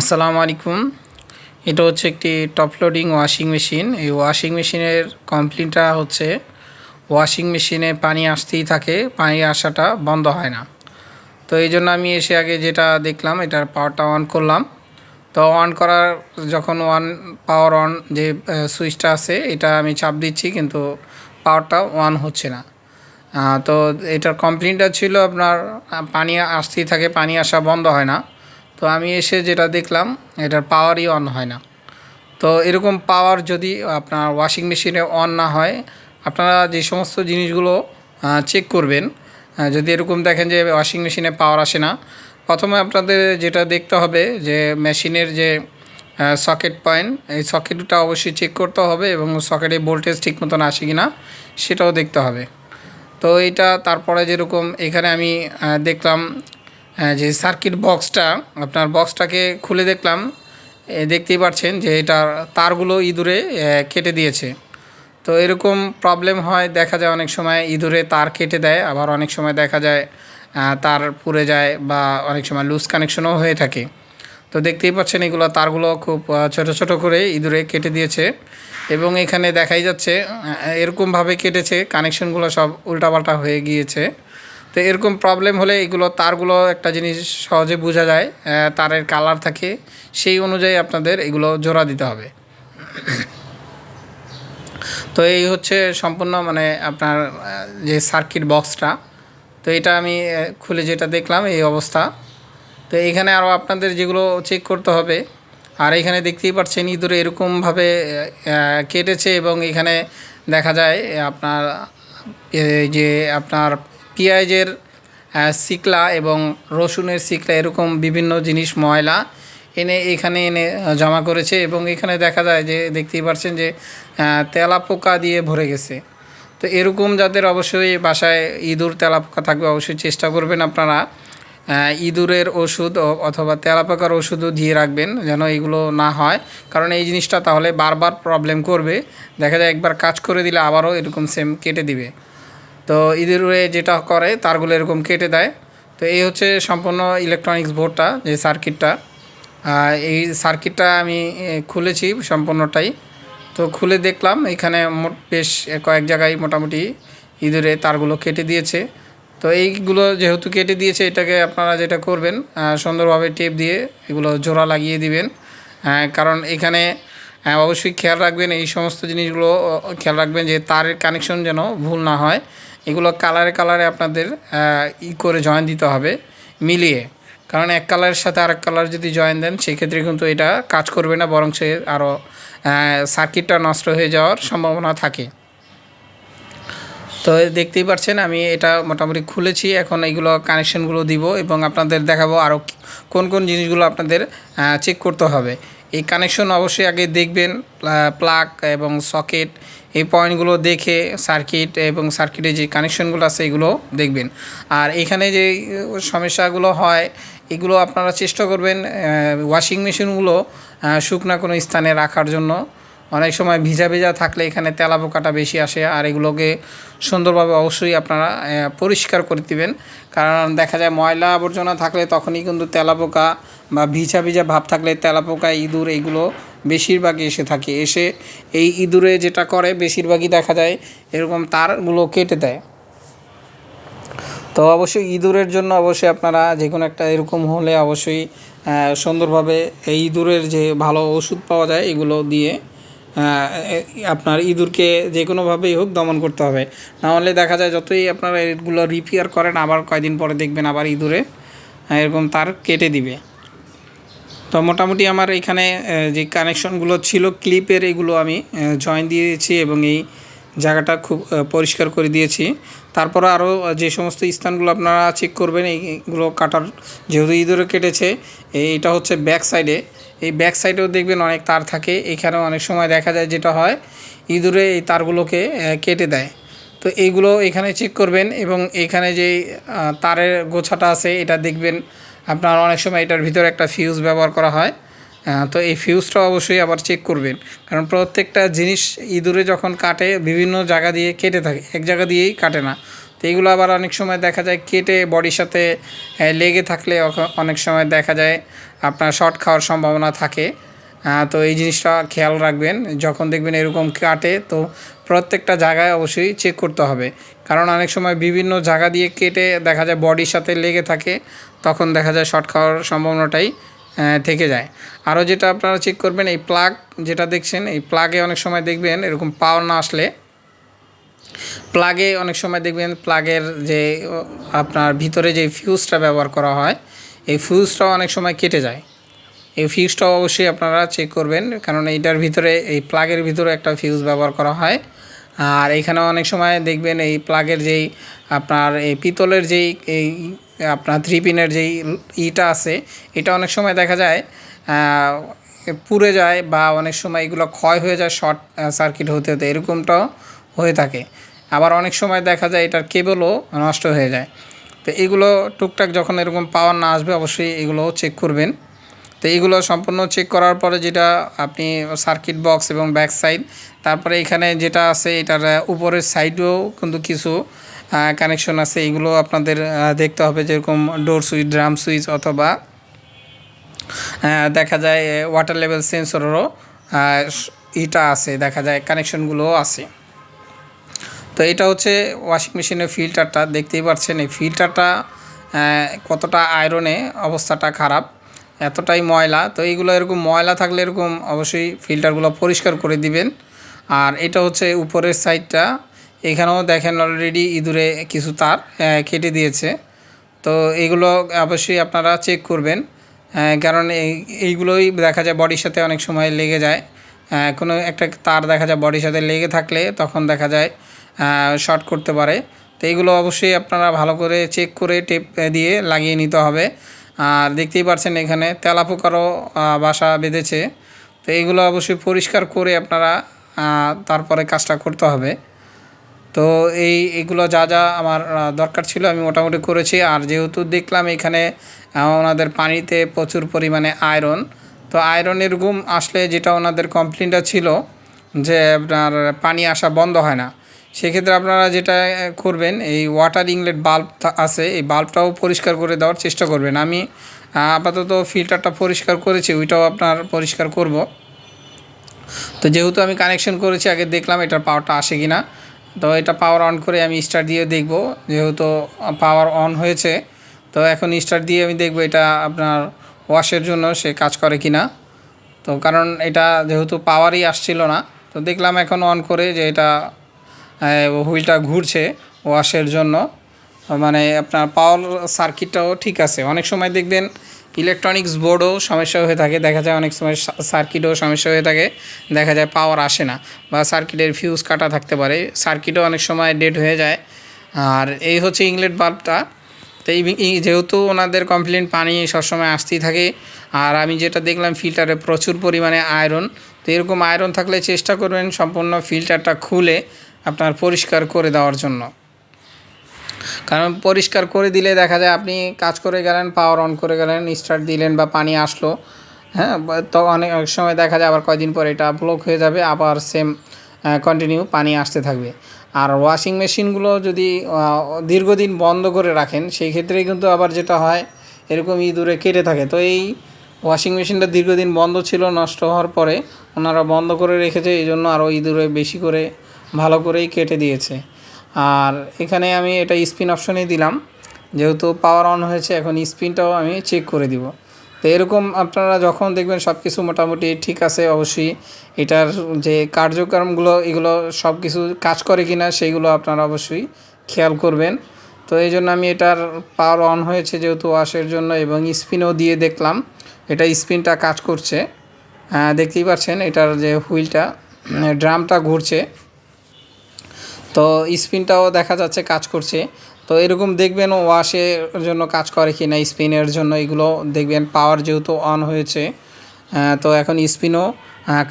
আসসালামু আলাইকুম। এটা হচ্ছে একটি টপ লোডিং ওয়াশিং মেশিন। এই ওয়াশিং মেশিনের কমপ্লেনটা হচ্ছে ওয়াশিং মেশিনে পানি আসতেই থাকে, পানি আসাটা বন্ধ হয় না। তো এই জন্য আমি এসে আগে যেটা দেখলাম, এটার পাওয়ারটা অন করলাম। তো অন করার যখন ওয়ান পাওয়ার অন যে সুইচটা আছে, এটা আমি চাপ দিচ্ছি, কিন্তু পাওয়ারটা অন হচ্ছে না। তো এটার কমপ্লেনটা ছিল আপনার পানি আসতেই থাকে, পানি আসা বন্ধ হয় না। তো আমি এসে যেটা দেখলাম, এটার পাওয়ারই অন হয় না। তো এরকম পাওয়ার যদি আপনার ওয়াশিং মেশিনে অন না হয়, আপনারা যে সমস্ত জিনিসগুলো চেক করবেন যদি এরকম দেখেন যে ওয়াশিং মেশিনে পাওয়ার আসে না, প্রথমে আপনাদের যেটা দেখতে হবে যে মেশিনের যে সকেট পয়েন্ট এই সকেটটা অবশ্যই চেক করতে হবে এবং সকেটে ভোল্টেজ ঠিক মতন আসে কি না সেটাও দেখতে হবে। তো এইটা তারপরে যেরকম এখানে আমি দেখলাম যে সার্কিট বক্সটা আপনার বক্সটাকে খুলে দেখলাম দেখতেই পাচ্ছেন যে এটার তারগুলো ইঁদুরে কেটে দিয়েছে। তো এরকম প্রবলেম হয়, দেখা যায় অনেক সময় ইঁদুরে তার কেটে দেয়, আবার অনেক সময় দেখা যায় তার পুড়ে যায় বা অনেক সময় লুজ কানেকশনও হয়ে থাকে। তো দেখতেই পাচ্ছেন এগুলো তারগুলো খুব ছোট ছোট করে ইঁদুরে কেটে দিয়েছে এবং এখানে দেখাই যাচ্ছে এরকমভাবে কেটেছে কানেকশনগুলো সব উল্টাপাল্টা হয়ে গিয়েছে। তো এরকম প্রবলেম হলে এগুলো, তারগুলো একটা জিনিস সহজে বোঝা যায় তারের কালার থাকে, সেই অনুযায়ী আপনাদের এগুলো জোড়া দিতে হবে। তো এই হচ্ছে সম্পূর্ণ মানে আপনার যে সার্কিট বক্সটা তো এটা আমি খুলে যেটা দেখলাম, এই অবস্থা। তো এখানে আরও আপনাদের যেগুলো চেক করতে হবে, আর এখানে দেখতেই পাচ্ছেন ইঁদুরে এরকমভাবে কেটেছে এবং এখানে দেখা যায় আপনার যে আপনার পেঁয়াজের শিকলা এবং রসুনের শিকলা এরকম বিভিন্ন জিনিস, ময়লা এনে এখানে এনে জমা করেছে এবং এখানে দেখা যায় যে দেখতেই পাচ্ছেন যে তেলাপোকা দিয়ে ভরে গেছে। তো এরকম যাদের অবশ্যই বাসায় ইঁদুর তেলাপোকা থাকবে অবশ্যই চেষ্টা করবেন আপনারা ইঁদুরের ওষুধ অথবা তেলাপোকার ওষুধও দিয়ে রাখবেন যেন এগুলো না হয়। কারণ এই জিনিসটা তাহলে বারবার প্রবলেম করবে। দেখা যায় একবার কাজ করে দিলে আবারও এরকম সেম কেটে দিবে। তো ইঁদুরে যেটা করে, তারগুলো এরকম কেটে দেয়। তো এই হচ্ছে সম্পূর্ণ ইলেকট্রনিক্স বোর্ডটা, যে সার্কিটটা এই সার্কিটটা আমি খুলেছি সম্পূর্ণটাই। তো খুলে দেখলাম, এখানে বেশ কয়েক জায়গায় মোটামুটি ইঁদুরে তারগুলো কেটে দিয়েছে। তো এইগুলো যেহেতু কেটে দিয়েছে, এটাকে আপনারা যেটা করবেন সুন্দরভাবে টেপ দিয়ে এগুলো জোড়া লাগিয়ে দিবেন। কারণ এখানে অবশ্যই খেয়াল রাখবেন, এই সমস্ত জিনিসগুলো খেয়াল রাখবেন যে তারের কানেকশন যেন ভুল না হয়। এগুলো কালারে কালারে আপনাদের ই করে জয়েন দিতে হবে, মিলিয়ে। কারণ এক কালারের সাথে আরেক কালার যদি জয়েন দেন, সেক্ষেত্রে কিন্তু এটা কাজ করবে না, বরং সে আরও সার্কিটটা নষ্ট হয়ে যাওয়ার সম্ভাবনা থাকে। তো দেখতেই পাচ্ছেন, আমি এটা মোটামুটি খুলেছি। এখন এইগুলো কানেকশনগুলো দিব এবং আপনাদের দেখাবো আরও কোন কোন জিনিসগুলো আপনাদের চেক করতে হবে। এই কানেকশন অবশ্যই আগে দেখবেন প্লাগ এবং সকেট এই পয়েন্টগুলো দেখে সার্কিট এবং সার্কিটে যে কানেকশনগুলো আছে, এগুলো দেখবেন। আর এখানে যে সমস্যাগুলো হয়, এগুলো আপনারা চেষ্টা করবেন ওয়াশিং মেশিনগুলো শুকনা কোনো স্থানে রাখার জন্য। অনেক সময় ভিজা ভিজা থাকলে এখানে তেলাপোকাটা বেশি আসে, আর এগুলোকে সুন্দরভাবে অবশ্যই আপনারা পরিষ্কার করে দিবেন। কারণ দেখা যায় ময়লা আবর্জনা থাকলে তখনই কিন্তু তেলাপোকা বা ভিজা ভিজা ভাব থাকলে তেলাপোকা ইঁদুর, এগুলো বেশিরভাগই এসে থাকে। এসে এই ইঁদুরে যেটা করে, বেশিরভাগই দেখা যায় এরকম তারগুলো কেটে দেয়। তো অবশ্যই ইঁদুরের জন্য অবশ্যই আপনারা যে কোনো একটা এরকম হলে অবশ্যই সুন্দরভাবে এই ইঁদুরের যে ভালো ওষুধ পাওয়া যায়, এগুলো দিয়ে আপনার ইঁদুরকে যে কোনোভাবেই হোক দমন করতে হবে। নাহলে দেখা যায় যতই আপনারা এগুলো রিপেয়ার করেন, আবার কয়দিন পরে দেখবেন আবার ইঁদুরে এরকম তার কেটে দিবে। তো মোটামুটি আমার এখানে যে কানেকশনগুলো ছিল ক্লিপের এগুলো আমি জয়েন দিয়েছি এবং এই জায়গাটা খুব পরিষ্কার করে দিয়েছি। তারপরে আরও যে সমস্ত স্থানগুলো আপনারা চেক করবেন, এইগুলো কাটার, যেহেতু ইঁদুরে কেটেছে এই- এটা হচ্ছে ব্যাক সাইডে এই ব্যাক সাইডেও দেখবেন অনেক তার থাকে, এখানেও অনেক সময় দেখা যায় যেটা হয়, ইঁদুরে এই তারগুলোকে কেটে দেয়। তো এইগুলো এখানে চেক করবেন এবং এখানে যে তারের গোছাটা আছে, এটা দেখবেন আপনার অনেক সময় এটার ভিতরে একটা ফিউজ ব্যবহার করা হয়। তো এই ফিউজটা অবশ্যই আবার চেক করবেন। কারণ প্রত্যেকটা জিনিস ইঁদুরে যখন কাটে, বিভিন্ন জায়গা দিয়ে কেটে থাকে, এক জায়গা দিয়েই কাটে না। তো এইগুলো আবার অনেক সময় দেখা যায় কেটে বডির সাথে লেগে থাকলে অনেক সময় দেখা যায় আপনার শর্ট খাওয়ার সম্ভাবনা থাকে। তো এই জিনিসটা খেয়াল রাখবেন। যখন দেখবেন এরকম কাটে, তো প্রত্যেকটা জায়গায় অবশ্যই চেক করতে হবে। কারণ অনেক সময় বিভিন্ন জায়গা দিয়ে কেটে দেখা যায় বডির সাথে লেগে থাকে তখন দেখা যায় শর্ট খাওয়ার সম্ভাবনাটাই থেকে যায়। আরও যেটা আপনারা চেক করবেন, এই প্লাগ যেটা দেখছেন, এই প্লাগে অনেক সময় দেখবেন এরকম পাওয়ার না আসলে প্লাগে অনেক সময় দেখবেন প্লাগের যে আপনার ভিতরে যে ফিউজটা ব্যবহার করা হয়, এই ফিউজটাও অনেক সময় কেটে যায়। এই ফিউজটাও অবশ্যই আপনারা চেক করবেন, কারণ এইটার ভিতরে, এই প্লাগের ভিতরে একটা ফিউজ ব্যবহার করা হয়। আর এখানে অনেক সময় দেখবেন এই প্লাগের যেই, আপনার এই পিতলের যেই, এই আপনার থ্রি পিনের যেই ইটা আছে, এটা অনেক সময় দেখা যায় পুড়ে যায় বা অনেক সময় এগুলো ক্ষয় হয়ে যায় শর্ট সার্কিট হতে হতে, এরকমটাও হয়ে থাকে। আবার অনেক সময় দেখা যায় এটার কেবলও নষ্ট হয়ে যায়। তো এগুলো টুকটাক যখন এরকম পাওয়ার না আসবে, অবশ্যই এগুলো চেক করবেন। তো এইগুলো সম্পূর্ণ চেক করার পরে যেটা আপনি সার্কিট বক্স এবং ব্যাক সাইড তারপরে এখানে যেটা আছে, এটার উপরের সাইডেও কিন্তু কিছু কানেকশন আছে, এগুলো আপনাদের দেখতে হবে যেরকম ডোর সুইচ ড্রাম সুইচ অথবা দেখা যায় ওয়াটার লেভেল সেন্সরেরও ইটা আছে, দেখা যায় কানেকশনগুলোও আছে। তো এটা হচ্ছে ওয়াশিং মেশিনের ফিল্টারটা দেখতেই পাচ্ছেন এই ফিল্টারটা কতটা আয়রনে অবস্থাটা খারাপ, এতটাই ময়লা, তো এইগুলো এরকম ময়লা থাকলে এরকম অবশ্যই ফিল্টারগুলো পরিষ্কার করে দিবেন। আর এটা হচ্ছে উপরের সাইডটা এখানেও দেখেন অলরেডি ইঁদুরে কিছু তার কেটে দিয়েছে। তো এগুলো অবশ্যই আপনারা চেক করবেন কারণ এই, এইগুলোই দেখা যায় বডির সাথে অনেক সময় লেগে যায়। কোনো একটা তার দেখা যায় বডির সাথে লেগে থাকলে তখন দেখা যায় শর্ট করতে পারে। তো এইগুলো অবশ্যই আপনারা ভালো করে চেক করে টেপ দিয়ে লাগিয়ে নিতে হবে। আর দেখতেই পাচ্ছেন এখানে তেলাপোকারও বাসা বেঁধেছে। তো এইগুলো অবশ্যই পরিষ্কার করে আপনারা তারপরে কাজটা করতে হবে। তো এই, এগুলো যা যা আমার দরকার ছিল আমি মোটামুটি করেছি। আর যেহেতু দেখলাম এখানে ওনাদের পানিতে প্রচুর পরিমাণে আয়রন তো আয়রনের গুম আসলে যেটা ওনাদের কমপ্লেনটা ছিল যে আপনার পানি আসা বন্ধ হয় না। সেক্ষেত্রে আপনারা যেটা করবেন, এই ওয়াটার ইংলেট বাল্ব আছে, এই বাল্বটাও পরিষ্কার করে দেওয়ার চেষ্টা করবেন। আমি আপাতত ফিল্টারটা পরিষ্কার করেছি, ওইটাও আপনার পরিষ্কার করব। তো যেহেতু আমি কানেকশন করেছি, আগে দেখলাম এটার পাওয়ারটা আসে কি না তো এটা পাওয়ার অন করে আমি স্টার্ট দিয়ে দেখব, যেহেতু পাওয়ার অন হয়েছে, তো এখন স্টার্ট দিয়ে আমি দেখব এটা আপনার ওয়াশের জন্য সে কাজ করে কি না তো কারণ এটা যেহেতু পাওয়ারই আসছিল না, তো দেখলাম এখন অন করে যে এটা হুইলটা ঘুরছে ওয়াশের জন্য। মানে আপনার পাওয়ার সার্কিটটাও ঠিক আছে। অনেক সময় দেখবেন ইলেকট্রনিক্স বোর্ডও সমস্যা হয়ে থাকে। দেখা যায় অনেক সময় সার্কিটও সমস্যা হয়ে থাকে। দেখা যায় পাওয়ার আসে না বা সার্কিটের ফিউজ কাটা থাকতে পারে। সার্কিটও অনেক সময় ডেড হয়ে যায়। আর এই হচ্ছে ইংলেট বাল্বটা। তো এই যেহেতু ওনাদের কমপ্লেন পানি সবসময় আসতেই থাকে। আর আমি যেটা দেখলাম ফিল্টারে প্রচুর পরিমাণে আয়রন তো এরকম আয়রন থাকলে চেষ্টা করবেন সম্পূর্ণ ফিল্টারটা খুলে আপনার পরিষ্কার করে দেওয়ার জন্য। কারণ পরিষ্কার করে দিলে দেখা যায় আপনি কাজ করে গেলেন পাওয়ার অন করে গেলেন স্টার্ট দিলেন বা পানি আসলো হ্যাঁ তো অনেক সময় দেখা যায় আবার কয়দিন পর এটা ব্লক হয়ে যাবে, আবার সেম কন্টিনিউ পানি আসতে থাকবে। আর ওয়াশিং মেশিনগুলো যদি দীর্ঘদিন বন্ধ করে রাখেন, সেই ক্ষেত্রে কিন্তু আবার যেটা হয়, এরকম ইঁদুরে কেটে থাকে। তো এই ওয়াশিং মেশিনটা দীর্ঘদিন বন্ধ ছিল, নষ্ট হওয়ার পরে ওনারা বন্ধ করে রেখেছে এই জন্য আরও ইঁদুরে বেশি করে, ভালো করেই কেটে দিয়েছে। আর এখানে আমি এটা স্পিন অপশনেই দিলাম। যেহেতু পাওয়ার অন হয়েছে, এখন স্পিনটাও আমি চেক করে দিব। তো এরকম আপনারা যখন দেখবেন সব কিছু মোটামুটি ঠিক আছে, অবশ্যই এটার যে কার্যক্রমগুলো, এগুলো সব কিছু কাজ করে কিনা, সেইগুলো আপনারা অবশ্যই খেয়াল করবেন। তো এই জন্য আমি এটার পাওয়ার অন হয়েছে যেহেতু ওয়াশের জন্য এবং স্পিনও দিয়ে দেখলাম, এটা স্পিনটা কাজ করছে। দেখতেই পাচ্ছেন এটার যে হুইলটা ড্রামটা ঘুরছে। তো স্পিনটাও দেখা যাচ্ছে কাজ করছে। তো এরকম দেখবেন ওয়াশের জন্য কাজ করে কি না স্পিনের জন্য এগুলো দেখবেন পাওয়ার যেহেতু অন হয়েছে তো এখন স্পিনও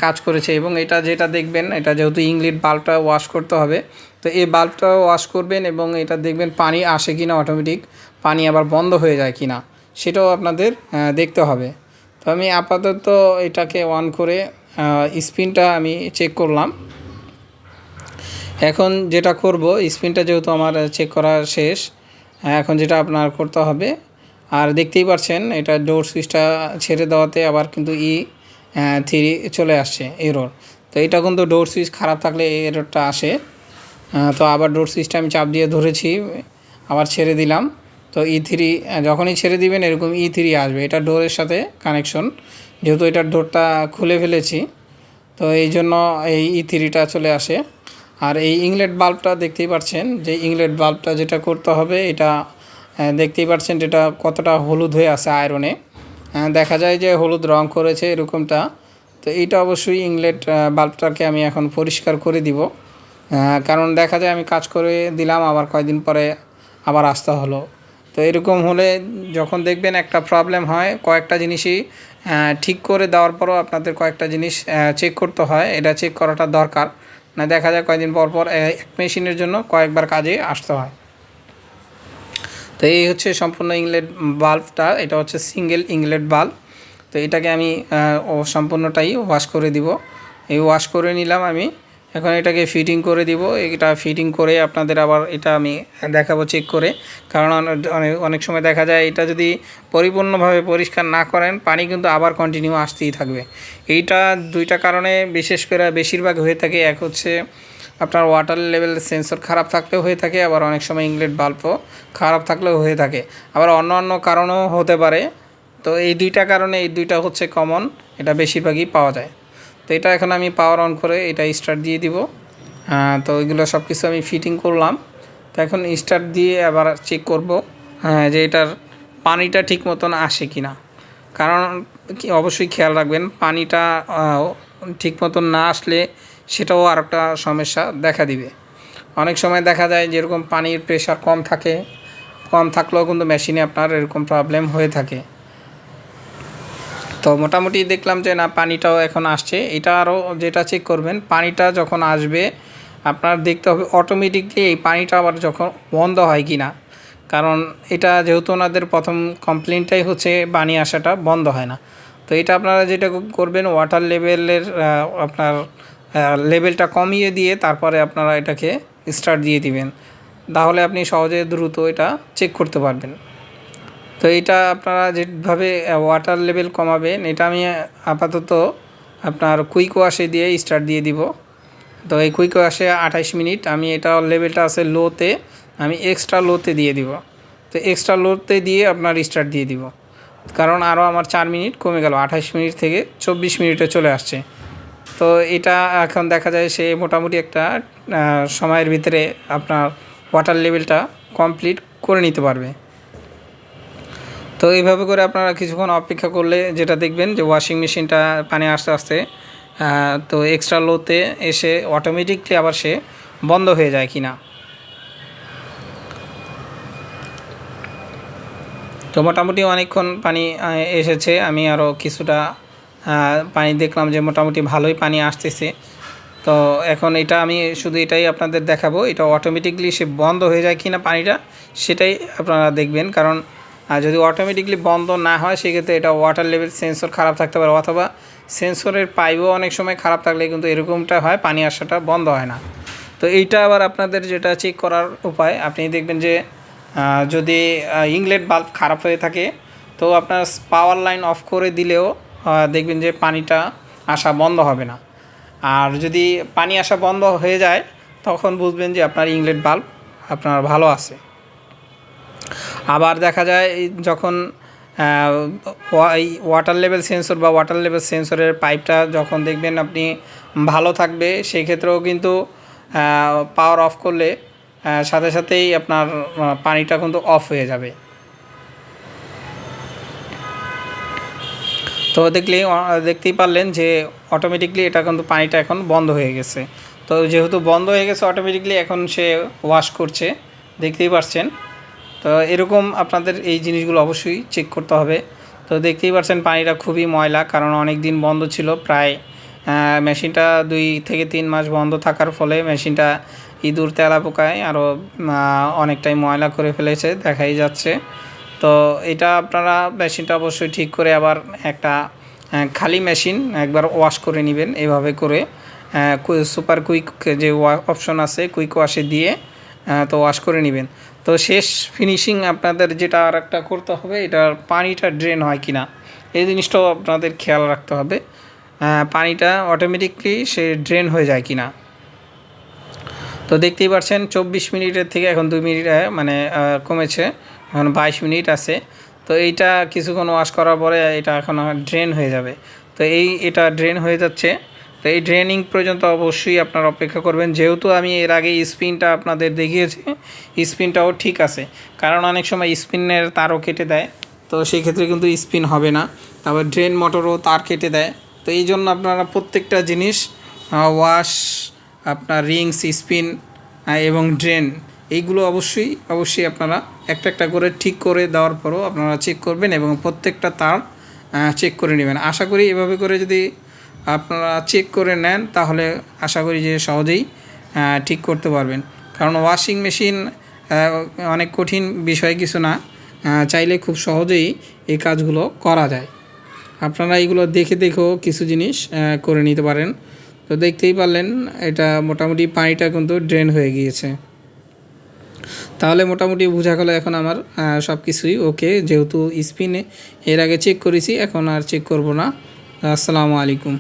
কাজ করেছে এবং এটা যেটা দেখবেন, এটা যেহেতু ইংলিট বাল্বটা ওয়াশ করতে হবে, তো এই বাল্বটা ওয়াশ করবেন এবং এটা দেখবেন পানি আসে কি না অটোমেটিক পানি আবার বন্ধ হয়ে যায় কি না সেটাও আপনাদের দেখতে হবে। তো আমি আপাতত এটাকে অন করে স্পিনটা আমি চেক করলাম। এখন যেটা করব স্পিনটা যেহেতু আমার চেক করা শেষ, এখন যেটা আপনার করতে হবে, আর দেখতেই পাচ্ছেন এটা ডোর সুইচটা ছেড়ে দেওয়াতে আবার কিন্তু ই থ্রি চলে আসছে এরর তো এটা কিন্তু ডোর সুইচ খারাপ থাকলে এররটা আসে। তো আবার ডোর সুইচটা আমি চাপ দিয়ে ধরেছি, আবার ছেড়ে দিলাম। তো ই থ্রি যখনই ছেড়ে দিবেন এরকম ই থ্রি আসবে, এটা ডোরের সাথে কানেকশন যেহেতু এটার ডোরটা খুলে ফেলেছি, তো এই জন্য এই ই থ্রিটা চলে আসে। আর এই ইংলেট বাল্বটা দেখতেই পাচ্ছেন, যে ইংলেট বাল্বটা যেটা করতে হবে, এটা দেখতেই পাচ্ছেন যেটা কতটা হলুদ হয়ে আছে আয়রনে। দেখা যায় যে হলুদ রং করেছে এরকমটা। তো এইটা অবশ্যই ইংলেট বাল্বটাকে আমি এখন পরিষ্কার করে দিব। কারণ দেখা যায় আমি কাজ করে দিলাম, আবার কয়েকদিন পরে আবার আসতে হলো। তো এরকম হলে যখন দেখবেন একটা প্রবলেম হয়, কয়েকটা জিনিসই ঠিক করে দেওয়ার পরও আপনাদের কয়েকটা জিনিস চেক করতে হয়। এটা চেক করাটা দরকার। না, দেখা যায় কয়েকদিন পর পর এক মেশিনের জন্য কয়েকবার কাজে আসতে হয়। তো এই হচ্ছে সম্পূর্ণ ইংলেট বাল্বটা, এটা হচ্ছে সিঙ্গেল ইংলেট বাল্ব। তো এটাকে আমি সম্পূর্ণটাই ওয়াশ করে দিব। এই ওয়াশ করে নিলাম আমি। এখন এটাকে ফিটিং করে দিব। এটা ফিটিং করে আপনাদের আবার এটা আমি দেখাবো চেক করে। কারণ অনেক সময় দেখা যায় এটা যদি পরিপূর্ণভাবে পরিষ্কার না করেন, পানি কিন্তু আবার কন্টিনিউ আসতেই থাকবে। এইটা দুইটা কারণে বিশেষ করে বেশিরভাগ হয়ে থাকে। এক হচ্ছে আপনার ওয়াটার লেভেল সেন্সর খারাপ থাকলেও হয়ে থাকে, আবার অনেক সময় ইংলেট বাল্বও খারাপ থাকলেও হয়ে থাকে। আবার অন্য অন্য কারণেও হতে পারে। তো এই দুইটা কারণে এই দুইটা হচ্ছে কমন এটা বেশিরভাগই পাওয়া যায়। তো এটা এখন আমি পাওয়ার অন করে এটা স্টার্ট দিয়ে দিব। তো এগুলো সব কিছু আমি ফিটিং করলাম। তো এখন স্টার্ট দিয়ে আবার চেক করব হ্যাঁ, যে এটার পানিটা ঠিক মতন আসে কি না কারণ অবশ্যই খেয়াল রাখবেন পানিটা ঠিক মতন না আসলে সেটাও আর একটা সমস্যা দেখা দিবে। অনেক সময় দেখা যায় যেরকম পানির প্রেশার কম থাকে কম থাকলেও কিন্তু মেশিনে আপনার এরকম প্রবলেম হয়ে থাকে। তো মোটামুটি দেখলাম যে না, পানিটাও এখন আসছে। এটা আরও যেটা চেক করবেন, পানিটা যখন আসবে, আপনার দেখতে হবে অটোমেটিকলি এই পানিটা আবার যখন বন্ধ হয় কি না কারণ এটা যেহেতু ওনাদের প্রথম কমপ্লেনটাই হচ্ছে পানি আসাটা বন্ধ হয় না। তো এটা আপনারা যেটা করবেন ওয়াটার লেভেলের আপনার লেভেলটা কমিয়ে দিয়ে তারপরে আপনারা এটাকে স্টার্ট দিয়ে দিবেন। তাহলে আপনি সহজে দ্রুত এটা চেক করতে পারবেন। তো এটা আপনারা যেভাবে ওয়াটার লেভেল কমাবেন, এটা আমি আপাতত আপনার কুইক ওয়াশে দিয়ে স্টার্ট দিয়ে দিব। তো এই কুইক ওয়াশে আঠাইশ মিনিট, আমি এটা লেভেলটা আছে লোতে আমি এক্সট্রা লোতে দিয়ে দিব। তো এক্সট্রা লোতে দিয়ে আপনার স্টার্ট দিয়ে দিব। কারণ আরও আমার চার মিনিট কমে গেল, আঠাইশ মিনিট থেকে চব্বিশ মিনিটে চলে আসছে। তো এটা এখন দেখা যায় সে মোটামুটি একটা সময়ের ভিতরে আপনার ওয়াটার লেভেলটা কমপ্লিট করে নিতে পারবে। তো এইভাবে করে আপনারা কিছুক্ষণ অপেক্ষা করলে যেটা দেখবেন যে ওয়াশিং মেশিনটা পানি আস্তে আস্তে তো এক্সট্রা লোতে এসে অটোমেটিকলি আবার সে বন্ধ হয়ে যায় কি না তো মোটামুটি অনেকক্ষণ পানি এসেছে। আমি আরও কিছুটা পানি দেখলাম যে মোটামুটি ভালোই পানি আসতেছে। তো এখন এটা আমি শুধু এটাই আপনাদের দেখাবো। এটা অটোমেটিকলি সে বন্ধ হয়ে যায় কি না পানিটা, সেটাই আপনারা দেখবেন। কারণ যদি অটোমেটিকলি বন্ধ না হয়, সেক্ষেত্রে এটা ওয়াটার লেভেল সেন্সর খারাপ থাকতে পারে অথবা সেন্সরের পাইপও অনেক সময় খারাপ থাকলে কিন্তু এরকমটা হয়, পানি আসাটা বন্ধ হয় না। তো এইটা আবার আপনাদের যেটা চেক করার উপায়, আপনি দেখবেন যে যদি ইংলেট বাল্ব খারাপ হয়ে থাকে, তো আপনার পাওয়ার লাইন অফ করে দিলেও দেখবেন যে পানিটা আসা বন্ধ হবে না। আর যদি পানি আসা বন্ধ হয়ে যায়, তখন বুঝবেন যে আপনার ইংলেট বাল্ব আপনার ভালো আছে। আবার দেখা যায় যখন ওয়াটার লেভেল সেন্সর বা ওয়াটার লেভেল সেন্সরের পাইপটা যখন দেখবেন আপনি ভালো থাকবে সেই ক্ষেত্রেও কিন্তু পাওয়ার অফ করলে সাথে সাথেই আপনার পানিটা কিন্তু অফ হয়ে যাবে। তো দেখলে দেখতেই পারলেন যে অটোমেটিকলি এটা কিন্তু পানিটা এখন বন্ধ হয়ে গেছে। তো যেহেতু বন্ধ হয়ে গেছে অটোমেটিকলি এখন সে ওয়াশ করছে, দেখতেই পারছেন। তো এরকম আপনাদের এই জিনিসগুলো অবশ্যই চেক করতে হবে। তো দেখতেই পাচ্ছেন পানিটা খুবই ময়লা, কারণ অনেক দিন বন্ধ ছিল। প্রায় মেশিনটা দুই থেকে তিন মাস বন্ধ থাকার ফলে মেশিনটা ইঁদুর তেলা পোকায় আরও অনেকটাই ময়লা করে ফেলেছে, দেখাই যাচ্ছে। তো এটা আপনারা মেশিনটা অবশ্যই ঠিক করে আবার একটা খালি মেশিন একবার ওয়াশ করে নেবেন। এভাবে করে সুপার কুইক যে অপশন আছে কুইক ওয়াশে দিয়ে তো ওয়াশ করে নেবেন। তো শেষ ফিনিশিং আপনাদের যেটা আর একটা করতে হবে এটার পানিটা ড্রেন হয় কি না এই জিনিসটাও আপনাদের খেয়াল রাখতে হবে। আহ, পানিটা অটোমেটিকলি সে ড্রেন হয়ে যায় কি না তো দেখতেই পাচ্ছেন চব্বিশ মিনিটের থেকে এখন দুই মিনিট মানে কমেছে এখন বাইশ মিনিট আছে। তো এইটা কিছুক্ষণ ওয়াশ করার পরে এটা এখন ড্রেন হয়ে যাবে। তো এই এটা ড্রেন হয়ে যাচ্ছে। তো এই ড্রেনিং পর্যন্ত অবশ্যই আপনারা অপেক্ষা করবেন। যেহেতু আমি এর আগে স্পিনটা আপনাদের দেখিয়েছি, স্পিনটাও ঠিক আছে। কারণ অনেক সময় স্পিনের তারও কেটে দেয়, তো সেই ক্ষেত্রে কিন্তু স্পিন হবে না। তারপর ড্রেন মোটরও তার কেটে দেয়। তো এই জন্য আপনারা প্রত্যেকটা জিনিস ওয়াশ আপনার রিংস স্পিন এবং ড্রেন এইগুলো অবশ্যই অবশ্যই আপনারা একটা একটা করে ঠিক করে দেওয়ার পরও আপনারা চেক করবেন এবং প্রত্যেকটা তার চেক করে নেবেন। আশা করি এভাবে করে যদি আপনারা চেক করে নেন, তাহলে আশা করি যে সহজেই ঠিক করতে পারবেন। কারণ ওয়াশিং মেশিন অনেক কঠিন বিষয় কিছু না চাইলে খুব সহজেই এই কাজগুলো করা যায়। আপনারা এইগুলো দেখে দেখেও কিছু জিনিস করে নিতে পারেন। তো দেখতেই পারলেন, এটা মোটামুটি পানিটা কিন্তু ড্রেন হয়ে গিয়েছে। তাহলে মোটামুটি বোঝা গেল এখন আমার সব কিছুই ওকে যেহেতু স্পিনে, এর আগে চেক করেছি, এখন আর চেক করব না। আসসালামু আলাইকুম।